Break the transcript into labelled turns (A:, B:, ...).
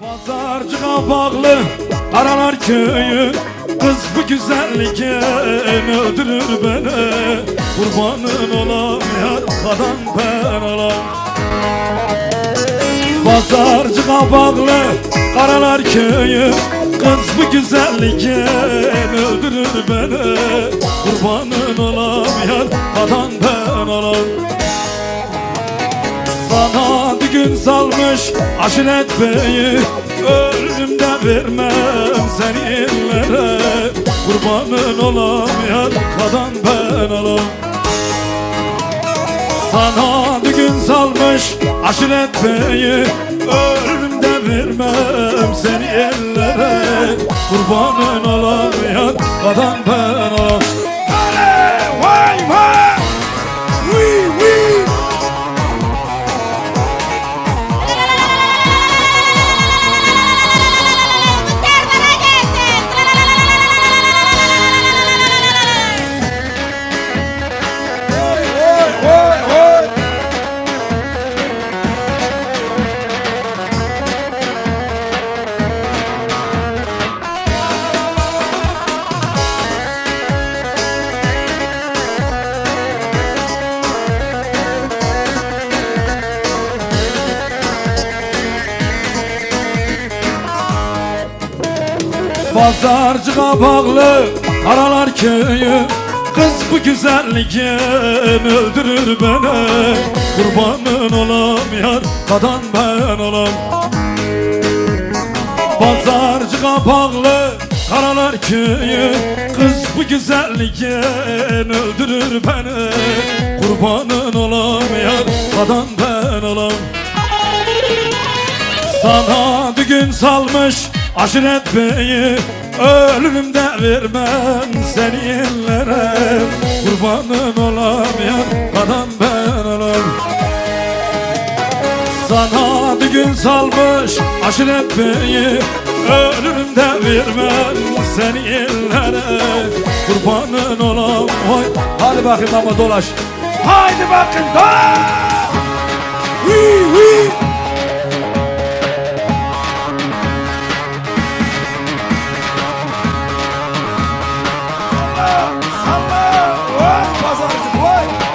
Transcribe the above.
A: Pazarcığa bağlı Aralar köyü Kız bu güzelliğe öldürür beni? Kurbanın olam yar kadan ben olam. Pazarcığa bağlı Karalar köyü Kız bu güzelliğe öldürür beni? Kurbanın olam yar kadan ben olam sana bir gün salmış aşiret beyi Ölümde vermem seni ellere. Kurbanın olam yar kadan ben olam Sana bir gün salmış aşiret beyi Ölümde vermem seni ellere. Kurbanın olam yar kadan ben olam Pazarcığa bağlı Karalar köyü. Kız bu güzelliğe öldürür beni? Kurbanın olam yar kadan ben olam. Pazarcığa bağlı Karalar köyü. Kız bu güzelliğe öldürür beni? Kurbanın olam yar kadan ben olam. Sana gün salmış aşiret beyi Ölümde vermem seni ellere Kurbanın olam ya kadan ben olam Sana gün salmış aşiret beyi Ölümde vermem seni ellere Kurbanın olam. Hadi bakayım ama dolaş Haydi bakın dolaş. What?